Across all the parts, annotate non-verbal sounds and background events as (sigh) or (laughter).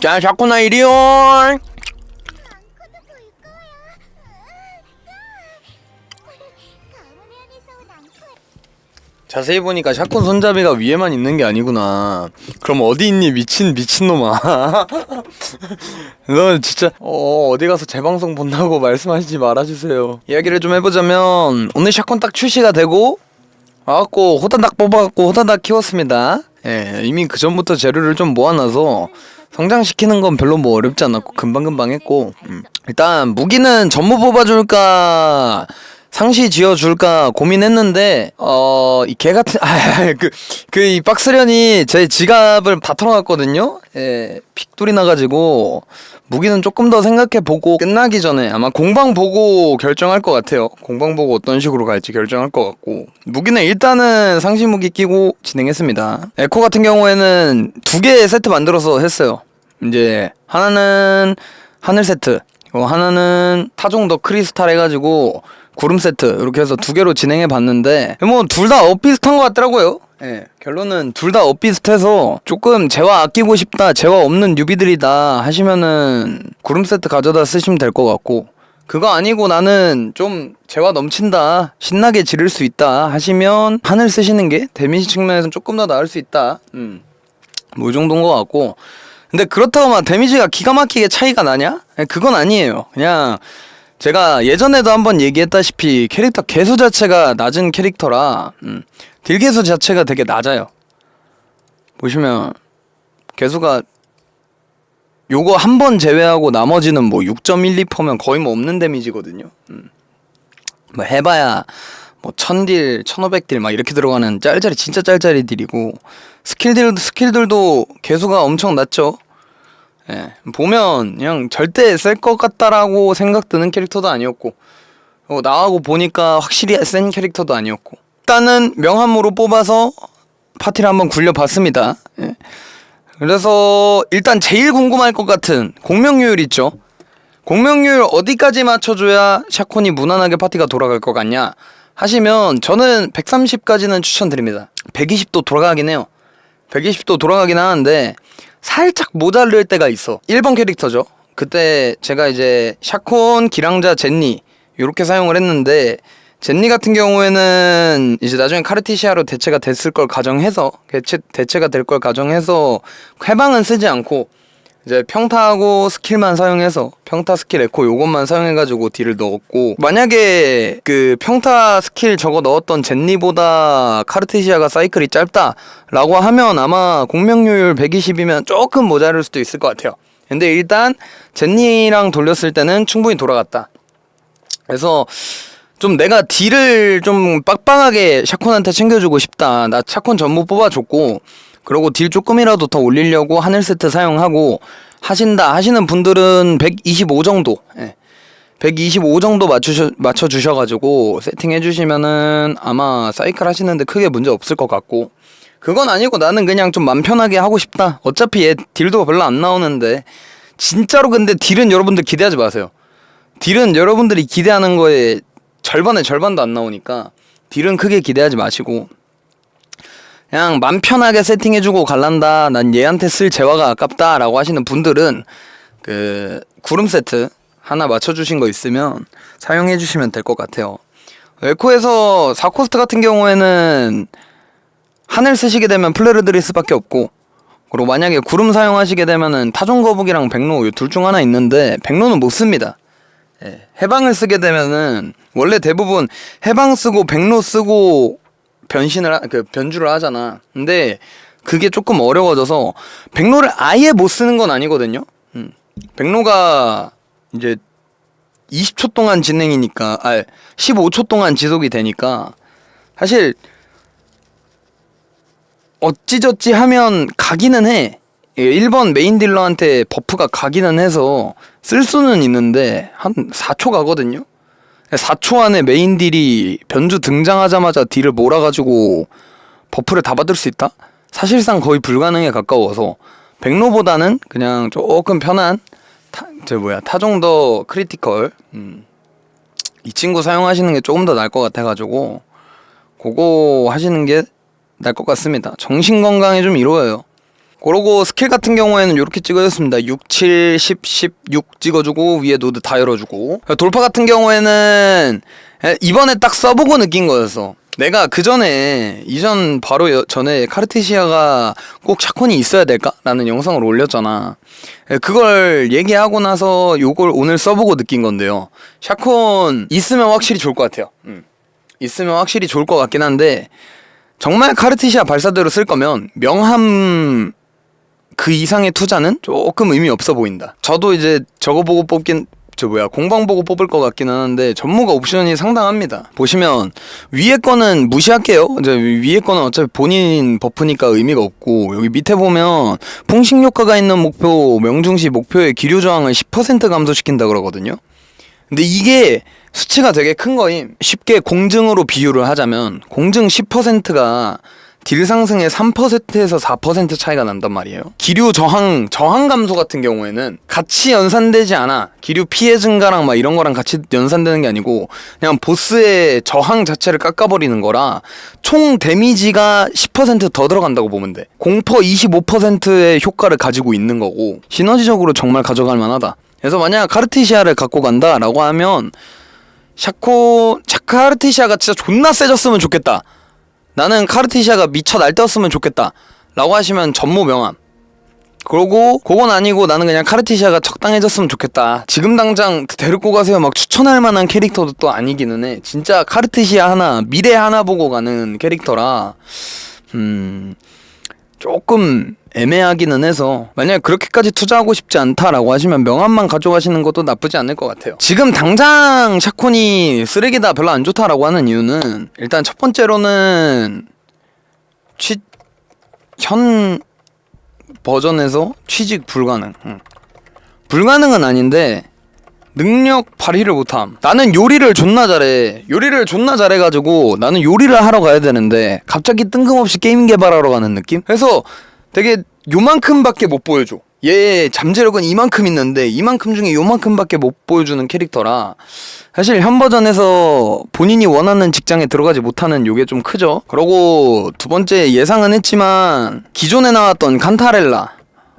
자 거야. 가문에서 온. 자세히 보니까 샤콘 손잡이가 위에만 있는 게 아니구나. 그럼 어디 있니 미친 미친놈아? (laughs) 너 진짜 어 어디 가서 재방송 본다고 말씀하시지 말아주세요. 이야기를 좀 해보자면 오늘 샤콘 딱 출시가 되고 와갖고 호다닥 뽑아갖고 호다닥 키웠습니다. 예 이미 그 전부터 재료를 좀 모아놔서 성장시키는 건 별로 뭐 어렵지 않았고 금방금방 했고 음. 일단 무기는 전무 뽑아줄까 상시 지어줄까 고민했는데 어이 개 같은 (laughs) 아그그 이 박스련이 제 지갑을 다 털어놨거든요. 예, 픽돌이 나가지고 무기는 조금 더 생각해 보고 끝나기 전에 아마 공방 보고 결정할 것 같아요. 공방 보고 어떤 식으로 갈지 결정할 것 같고 무기는 일단은 상시 무기 끼고 진행했습니다. 에코 같은 경우에는 두 개의 세트 만들어서 했어요. 이제 하나는 하늘 세트, 어, 하나는 타종 더 크리스탈 해가지고 구름 세트 이렇게 해서 두 개로 진행해 봤는데 뭐 둘 다 엇비슷한 것 같더라고요. 예, 결론은 둘 다 엇비슷해서 조금 재화 아끼고 싶다, 재화 없는 뉴비들이다 하시면은 구름 세트 가져다 쓰시면 될 것 같고 그거 아니고 나는 좀 재화 넘친다, 신나게 지를 수 있다 하시면 하늘 쓰시는 게 데미지 측면에서는 조금 더 나을 수 있다. 음, 뭐이 정도인 것 같고 근데 그렇다고 막 데미지가 기가 막히게 차이가 나냐? 예, 그건 아니에요. 그냥 제가 예전에도 한번 얘기했다시피 캐릭터 개수 자체가 낮은 캐릭터라 음, 딜 개수 자체가 되게 낮아요. 보시면 개수가 요거 한 번 제외하고 나머지는 뭐 6.12%면 거의 뭐 없는 데미지거든요. 음. 뭐 해봐야 뭐 1000딜, 1500딜 막 이렇게 들어가는 짤짤이 진짜 짤짤이 딜이고 스킬들 스킬들도 개수가 엄청 낮죠. 예, 보면 그냥 절대 쓸 것 같다라고 생각 드는 캐릭터도 아니었고 어, 나하고 보니까 확실히 센 캐릭터도 아니었고 일단은 명함으로 뽑아서 파티를 한번 굴려봤습니다. 예. 그래서 일단 제일 궁금할 것 같은 공명률 있죠. 공명률 어디까지 맞춰줘야 샤콘이 무난하게 파티가 돌아갈 것 같냐 하시면 저는 130까지는 추천드립니다. 120도 돌아가긴 해요. 120도 돌아가긴 하는데 살짝 모자랄 때가 있어. 1번 캐릭터죠. 그때 제가 이제 샤콘, 기랑자, 젠니 이렇게 사용을 했는데 젠니 같은 경우에는 이제 나중에 카르티시아로 대체가 됐을 걸 가정해서 대체 대체가 될 걸 가정해서 해방은 쓰지 않고 이제 평타하고 스킬만 사용해서 평타 스킬 에코 요것만 사용해가지고 딜을 넣었고 만약에 그 평타 스킬 저거 넣었던 젠니보다 카르티시아가 사이클이 짧다라고 하면 아마 공명률 120이면 조금 모자랄 수도 있을 것 같아요. 근데 일단 젠니랑 돌렸을 때는 충분히 돌아갔다. 그래서 좀 내가 딜을 좀 빡빡하게 샤콘한테 챙겨주고 싶다. 나 샤콘 전부 뽑아줬고 그리고 딜 조금이라도 더 올리려고 하늘 세트 사용하고 하신다 하시는 분들은 125 정도. 예. 125 정도 맞추셔 맞춰 주셔가지고 세팅해 주시면은 아마 사이클 하시는데 크게 문제 없을 것 같고 그건 아니고 나는 그냥 좀 맘 편하게 하고 싶다. 어차피 얘 딜도 별로 안 나오는데 진짜로 근데 딜은 여러분들 기대하지 마세요. 딜은 여러분들이 기대하는 거에 절반의 절반도 안 나오니까 딜은 크게 기대하지 마시고 그냥 맘 편하게 세팅해주고 갈란다. 난 얘한테 쓸 재화가 아깝다 라고 하시는 분들은 그 구름 세트 하나 맞춰주신 거 있으면 사용해주시면 될 것 같아요. 에코에서 4코스트 같은 경우에는 하늘 쓰시게 되면 플레르드리스 밖에 없고 그리고 만약에 구름 사용하시게 되면은 타종 거북이랑 백로 둘 중 하나 있는데 백로는 못 씁니다. 예, 해방을 쓰게 되면은 원래 대부분 해방 쓰고 백로 쓰고 변신을 하, 그 변주를 하잖아. 근데 그게 조금 어려워져서 백로를 아예 못 쓰는 건 아니거든요. 음. 백로가 이제 20초 동안 진행이니까 아 15초 동안 지속이 되니까 사실 어찌저찌 하면 가기는 해. 1번 메인 딜러한테 버프가 가기는 해서 쓸 수는 있는데 한 4초 가거든요. 4초 안에 메인 딜이 변주 등장하자마자 딜을 몰아가지고 버프를 다 받을 수 있다? 사실상 거의 불가능에 가까워서 백로보다는 그냥 조금 편한 타, 저 뭐야 타종 더 크리티컬 음. 이 친구 사용하시는 게 조금 더 나을 것 같아가지고 그거 하시는 게 나을 것 같습니다. 정신 건강에 좀 이로워요. 그러고 스킬 같은 경우에는 이렇게 찍어줬습니다. 6, 7, 10, 10, 6 찍어주고 위에 노드 다 열어주고 돌파 같은 경우에는 에, 이번에 딱 써보고 느낀 거였어. 내가 그 전에 이전 바로 여- 전에 카르티시아가 꼭 샤콘이 있어야 될까라는 영상을 올렸잖아. 에, 그걸 얘기하고 나서 요걸 오늘 써보고 느낀 건데요. 샤콘 있으면 확실히 좋을 것 같아요. 음. 있으면 확실히 좋을 것 같긴 한데 정말 카르티시아 발사대로 쓸 거면 명함 그 이상의 투자는 조금 의미 없어 보인다. 저도 이제 저거 보고 뽑긴 저 뭐야 공방 보고 뽑을 것 같긴 하는데 전무가 옵션이 상당합니다. 보시면 위에 거는 무시할게요. 이제 위에 거는 어차피 본인 버프니까 의미가 없고 여기 밑에 보면 풍식 효과가 있는 목표 명중시 목표의 기류 저항을 10% 감소시킨다 그러거든요. 근데 이게 수치가 되게 큰 거임. 쉽게 공증으로 비유를 하자면 공증 10%가 딜 상승의 3%에서 4% 차이가 난단 말이에요. 기류 저항 저항 감소 같은 경우에는 같이 연산되지 않아. 기류 피해 증가랑 막 이런 거랑 같이 연산되는 게 아니고 그냥 보스의 저항 자체를 깎아버리는 거라 총 데미지가 10%더 들어간다고 보면 돼. 공퍼 25%의 효과를 가지고 있는 거고 시너지적으로 정말 가져갈 만하다. 그래서 만약 카르티시아를 갖고 간다라고 하면 샤코 카르티시아가 진짜 존나 세졌으면 좋겠다. 나는 카르티시아가 미쳐 날뛰었으면 좋겠다. 라고 하시면 전무 명함. 그러고 그건 아니고 나는 그냥 카르티시아가 적당해졌으면 좋겠다. 지금 당장 데리고 가세요 막 추천할 만한 캐릭터도 또 아니기는 해. 진짜 카르티시아 하나 미래 하나 보고 가는 캐릭터라 음 조금 애매하기는 해서 만약에 그렇게까지 투자하고 싶지 않다라고 하시면 명함만 가져가시는 것도 나쁘지 않을 것 같아요. 지금 당장 샤콘이 쓰레기다 별로 안 좋다라고 하는 이유는 일단 첫 번째로는 취 현 버전에서 취직 불가능. 응. 불가능은 아닌데 능력 발휘를 못함. 나는 요리를 존나 잘해. 요리를 존나 잘해가지고 나는 요리를 하러 가야 되는데 갑자기 뜬금없이 게임 개발하러 가는 느낌? 그래서 되게 요만큼밖에 못 보여줘. 얘 잠재력은 이만큼 있는데 이만큼 중에 요만큼밖에 못 보여주는 캐릭터라 사실 현 버전에서 본인이 원하는 직장에 들어가지 못하는 요게 좀 크죠. 그러고 두 번째 예상은 했지만 기존에 나왔던 칸타렐라,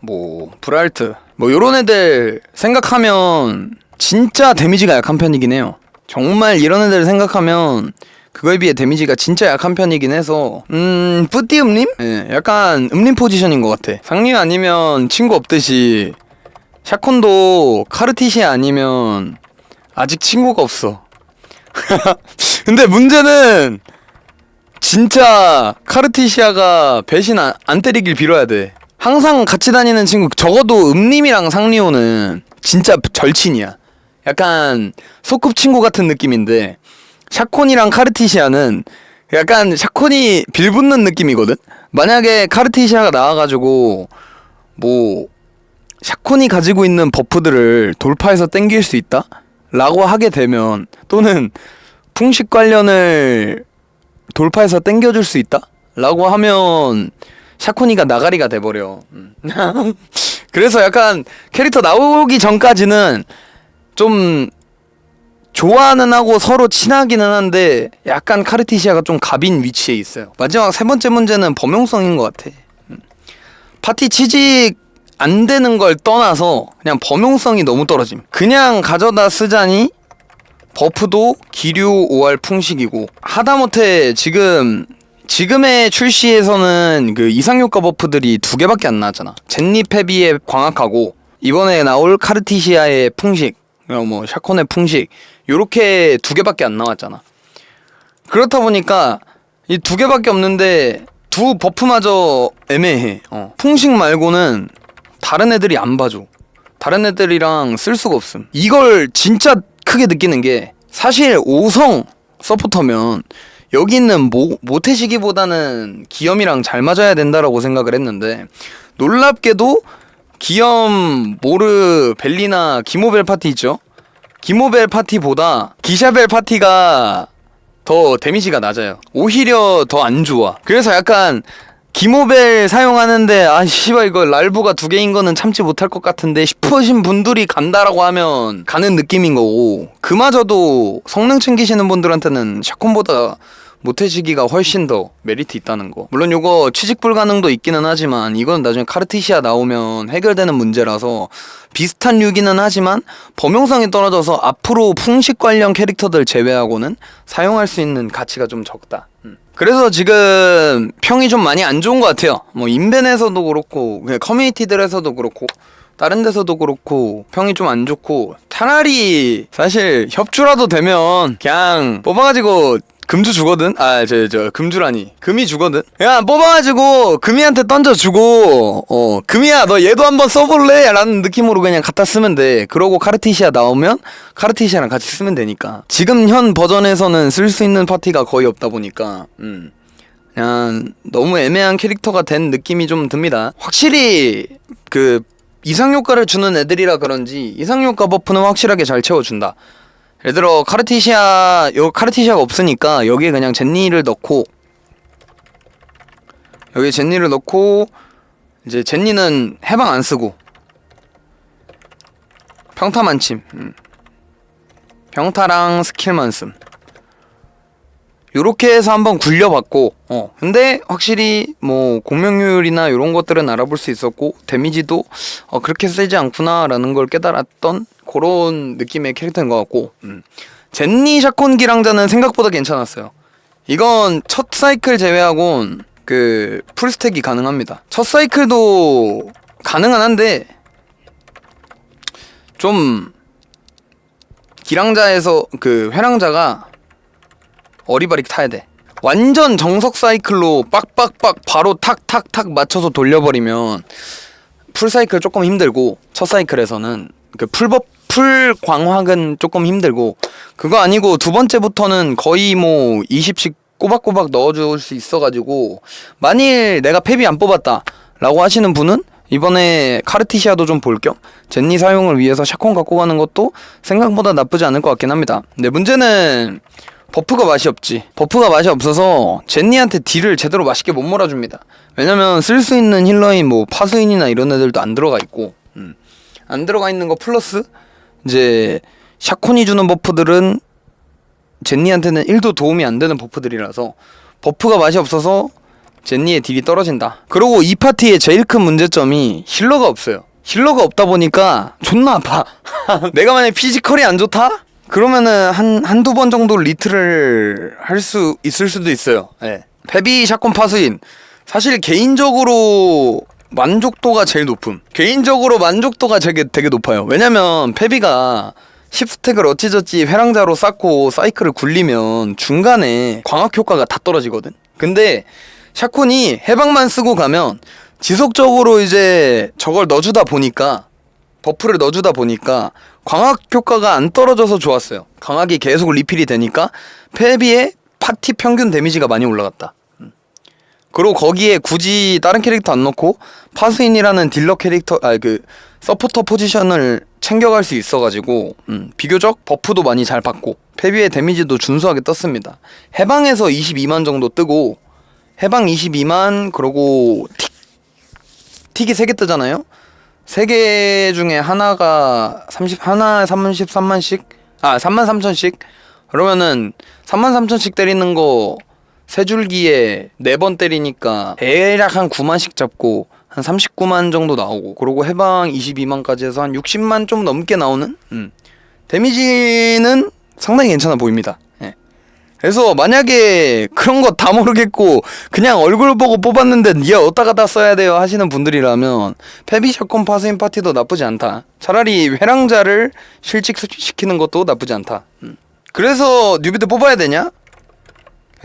뭐 브랄트, 뭐 요런 애들 생각하면 진짜 데미지가 약한 편이긴 해요. 정말 이런 애들 생각하면 그거에 비해 데미지가 진짜 약한 편이긴 해서 음 뿌띠 음림? 예, 약간 음림 포지션인 것 같아. 상류 아니면 친구 없듯이 샤콘도 카르티시아 아니면 아직 친구가 없어. (laughs) 근데 문제는 진짜 카르티시아가 배신 안, 안 때리길 빌어야 돼. 항상 같이 다니는 친구 적어도 음림이랑 상리오는 진짜 절친이야. 약간 소꿉 친구 같은 느낌인데 샤콘이랑 카르티시아는 약간 샤콘이 빌붙는 느낌이거든. 만약에 카르티시아가 나와가지고 뭐 샤콘이 가지고 있는 버프들을 돌파해서 땡길 수 있다? 라고 하게 되면 또는 풍식 관련을 돌파해서 땡겨줄 수 있다? 라고 하면 샤코니가 나가리가 돼버려. 음. (laughs) 그래서 약간 캐릭터 나오기 전까지는 좀 좋아는 하고 서로 친하기는 한데 약간 카르티시아가 좀 갑인 위치에 있어요. 마지막 세 번째 문제는 범용성인 것 같아. 음. 파티 취직 안 되는 걸 떠나서 그냥 범용성이 너무 떨어짐. 그냥 가져다 쓰자니 버프도 기류 5할 풍식이고 하다못해 지금 지금의 출시에서는 그 이상효과 버프들이 두 개밖에 안 나왔잖아. 젠니 페비의 광학하고 이번에 나올 카르티시아의 풍식, 어, 뭐 샤콘의 풍식 요렇게 두 개밖에 안 나왔잖아. 그렇다 보니까 이 두 개밖에 없는데 두 버프마저 애매해. 어. 풍식 말고는 다른 애들이 안 봐줘. 다른 애들이랑 쓸 수가 없음. 이걸 진짜 크게 느끼는 게 사실 5성 서포터면 여기 있는 모, 모태시기보다는 기염이랑 잘 맞아야 된다라고 생각을 했는데 놀랍게도 기염, 모르, 벨리나, 기모벨 파티 있죠? 기모벨 파티보다 기샤벨 파티가 더 데미지가 낮아요. 오히려 더 안 좋아. 그래서 약간 기모벨 사용하는데 아 씨발 이거 랄부가 두 개인 거는 참지 못할 것 같은데 싶으신 분들이 간다라고 하면 가는 느낌인 거고 그마저도 성능 챙기시는 분들한테는 샷건보다 모태시기가 훨씬 더 메리트 있다는 거. 물론 요거 취직 불가능도 있기는 하지만 이건 나중에 카르티시아 나오면 해결되는 문제라서 비슷한 류기는 하지만 범용성이 떨어져서 앞으로 풍식 관련 캐릭터들 제외하고는 사용할 수 있는 가치가 좀 적다. 음. 그래서 지금 평이 좀 많이 안 좋은 것 같아요. 뭐 인벤에서도 그렇고 그냥 커뮤니티들에서도 그렇고 다른 데서도 그렇고 평이 좀 안 좋고 차라리 사실 협주라도 되면 그냥 뽑아가지고 금주 주거든? 아 저 저 금주라니. 금이 주거든? 그냥 뽑아가지고 금이한테 던져주고 어 금이야 너 얘도 한번 써볼래? 라는 느낌으로 그냥 갖다 쓰면 돼. 그러고 카르티시아 나오면 카르티시아랑 같이 쓰면 되니까. 지금 현 버전에서는 쓸 수 있는 파티가 거의 없다 보니까 음. 그냥 너무 애매한 캐릭터가 된 느낌이 좀 듭니다. 확실히 그 이상 효과를 주는 애들이라 그런지 이상 효과 버프는 확실하게 잘 채워준다. 예를 들어 카르티시아 요 카르티시아가 없으니까 여기에 그냥 젠니를 넣고 여기 젠니를 넣고 이제 젠니는 해방 안 쓰고 평타 만 침 음. 평타랑 스킬만 씀 요렇게 해서 한번 굴려봤고 어. 근데 확실히 뭐 공명률이나 이런 것들은 알아볼 수 있었고 데미지도 어 그렇게 세지 않구나라는 걸 깨달았던 그런 느낌의 캐릭터인 것 같고 음. 젠니 샤콘 기랑자는 생각보다 괜찮았어요. 이건 첫 사이클 제외하곤 그 풀스택이 가능합니다. 첫 사이클도 가능은 한데 좀 기랑자에서 그 회랑자가 어리바리 타야 돼. 완전 정석 사이클로 빡빡빡 바로 탁탁탁 맞춰서 돌려버리면 풀 사이클 조금 힘들고 첫 사이클에서는 그 풀법 풀 광학은 조금 힘들고 그거 아니고 두 번째부터는 거의 뭐 20씩 꼬박꼬박 넣어줄 수 있어가지고 만일 내가 펩이 안 뽑았다라고 하시는 분은 이번에 카르티시아도 좀 볼 겸 젠니 사용을 위해서 샤콘 갖고 가는 것도 생각보다 나쁘지 않을 것 같긴 합니다. 근데 문제는 버프가 맛이 없지. 버프가 맛이 없어서 젠니한테 딜을 제대로 맛있게 못 몰아줍니다. 왜냐면 쓸 수 있는 힐러인 뭐 파수인이나 이런 애들도 안 들어가 있고, 음. 안 들어가 있는 거 플러스 이제 샤콘이 주는 버프들은 젠니한테는 1도 도움이 안 되는 버프들이라서 버프가 맛이 없어서 젠니의 딜이 떨어진다. 그리고 이 파티의 제일 큰 문제점이 힐러가 없어요. 힐러가 없다 보니까 존나 아파. (laughs) 내가 만약 피지컬이 안 좋다? 그러면은 한, 한두 번 정도 리트를 할 수 있을 수도 있어요. 예. 페비 샷건 파수인. 사실 개인적으로 만족도가 제일 높음. 개인적으로 만족도가 되게, 되게 높아요. 왜냐면 페비가 10스택을 어찌저찌 회랑자로 쌓고 사이클을 굴리면 중간에 광학 효과가 다 떨어지거든. 근데 샤콘이 해방만 쓰고 가면 지속적으로 이제 저걸 넣어주다 보니까 버프를 넣어주다 보니까 광학 효과가 안 떨어져서 좋았어요. 광학이 계속 리필이 되니까 페비의 파티 평균 데미지가 많이 올라갔다. 음. 그리고 거기에 굳이 다른 캐릭터 안 넣고 파스인이라는 딜러 캐릭터 아 그 서포터 포지션을 챙겨갈 수 있어가지고 음, 비교적 버프도 많이 잘 받고 페비의 데미지도 준수하게 떴습니다. 해방에서 22만 정도 뜨고 해방 22만 그러고 틱 틱이 3개 뜨잖아요. 세 개 중에 하나가 30 하나 33만씩 아 3만 3천씩 그러면은 3만 3천씩 때리는 거 세 줄기에 네 번 때리니까 대략 한 9만씩 잡고 한 39만 정도 나오고 그리고 해방 22만까지 해서 한 60만 좀 넘게 나오는 음. 데미지는 상당히 괜찮아 보입니다. 예. 그래서 만약에 그런 거 다 모르겠고 그냥 얼굴 보고 뽑았는데 얘 어디다 갖다 써야 돼요 하시는 분들이라면 페비 샷건 파스인 파티도 나쁘지 않다. 차라리 회랑자를 실직시키는 것도 나쁘지 않다. 음. 그래서 뉴비드 뽑아야 되냐?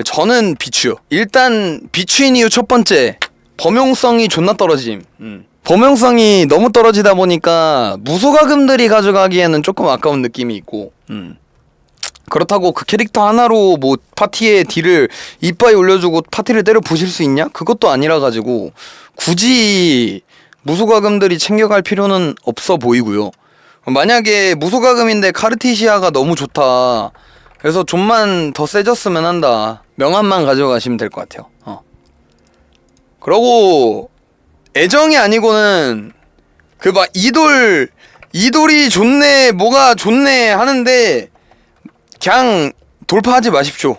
저는 비추요. 일단 비추인 이유 첫 번째 범용성이 존나 떨어짐. 음. 범용성이 너무 떨어지다 보니까 무소가금들이 가져가기에는 조금 아까운 느낌이 있고. 음. 그렇다고 그 캐릭터 하나로 뭐 파티에 딜을 이빠이 올려주고 파티를 때려 부실 수 있냐? 그것도 아니라 가지고 굳이 무소가금들이 챙겨갈 필요는 없어 보이고요. 만약에 무소가금인데 카르티시아가 너무 좋다. 그래서 좀만 더 세졌으면 한다. 명함만 가져가시면 될 것 같아요. 어. 그러고 애정이 아니고는 그 막 이돌 이돌이 좋네 뭐가 좋네 하는데 그냥 돌파하지 마십시오.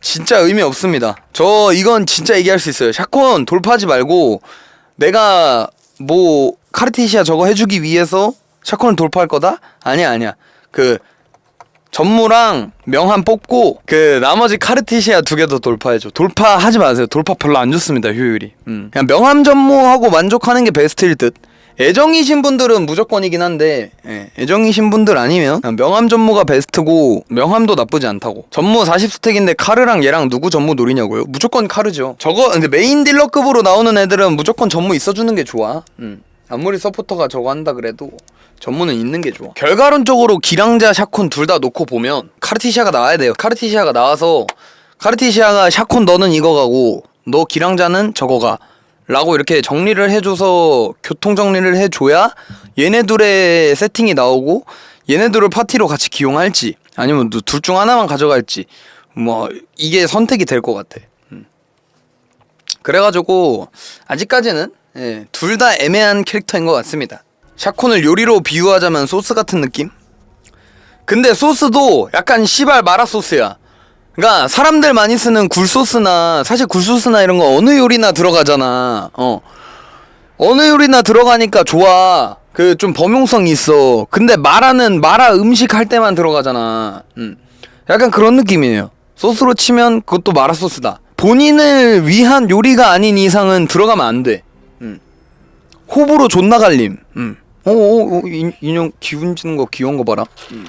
진짜 의미 없습니다. 저 이건 진짜 얘기할 수 있어요. 샷건 돌파하지 말고 내가 뭐 카르티시아 저거 해주기 위해서 샷건을 돌파할 거다? 아니야 아니야. 그 전무랑 명함 뽑고 그 나머지 카르티시아 두 개 더 돌파해줘. 돌파하지 마세요. 돌파 별로 안 좋습니다 효율이. 음. 그냥 명함 전무하고 만족하는 게 베스트일 듯. 애정이신 분들은 무조건이긴 한데 예, 애정이신 분들 아니면 명함 전무가 베스트고 명함도 나쁘지 않다고. 전무 40스택인데 카르랑 얘랑 누구 전무 노리냐고요? 무조건 카르죠. 저거 근데 메인 딜러급으로 나오는 애들은 무조건 전무 있어주는 게 좋아. 음. 아무리 서포터가 저거 한다 그래도 전무는 있는 게 좋아. 결과론적으로 기량자 샤콘 둘 다 놓고 보면 카르티시아가 나와야 돼요. 카르티시아가 나와서 카르티시아가 샤콘 너는 이거 가고 너 기량자는 저거 가 라고 이렇게 정리를 해줘서 교통 정리를 해줘야 얘네들의 세팅이 나오고 얘네들을 파티로 같이 기용할지 아니면 둘 중 하나만 가져갈지 뭐 이게 선택이 될 것 같아. 음. 그래가지고 아직까지는 예, 둘 다 애매한 캐릭터인 것 같습니다. 샤콘을 요리로 비유하자면 소스 같은 느낌? 근데 소스도 약간 시발 마라 소스야. 그러니까 사람들 많이 쓰는 굴소스나 사실 굴소스나 이런 거 어느 요리나 들어가잖아. 어. 어느 요리나 들어가니까 좋아. 그 좀 범용성 있어. 근데 마라는 마라 음식 할 때만 들어가잖아. 음. 약간 그런 느낌이에요. 소스로 치면 그것도 마라 소스다. 본인을 위한 요리가 아닌 이상은 들어가면 안 돼. 음. 호불호 존나 갈림. 음. 어, 어, 어, 인- 인형 기분 지는 거 귀여운 거 봐라. 음.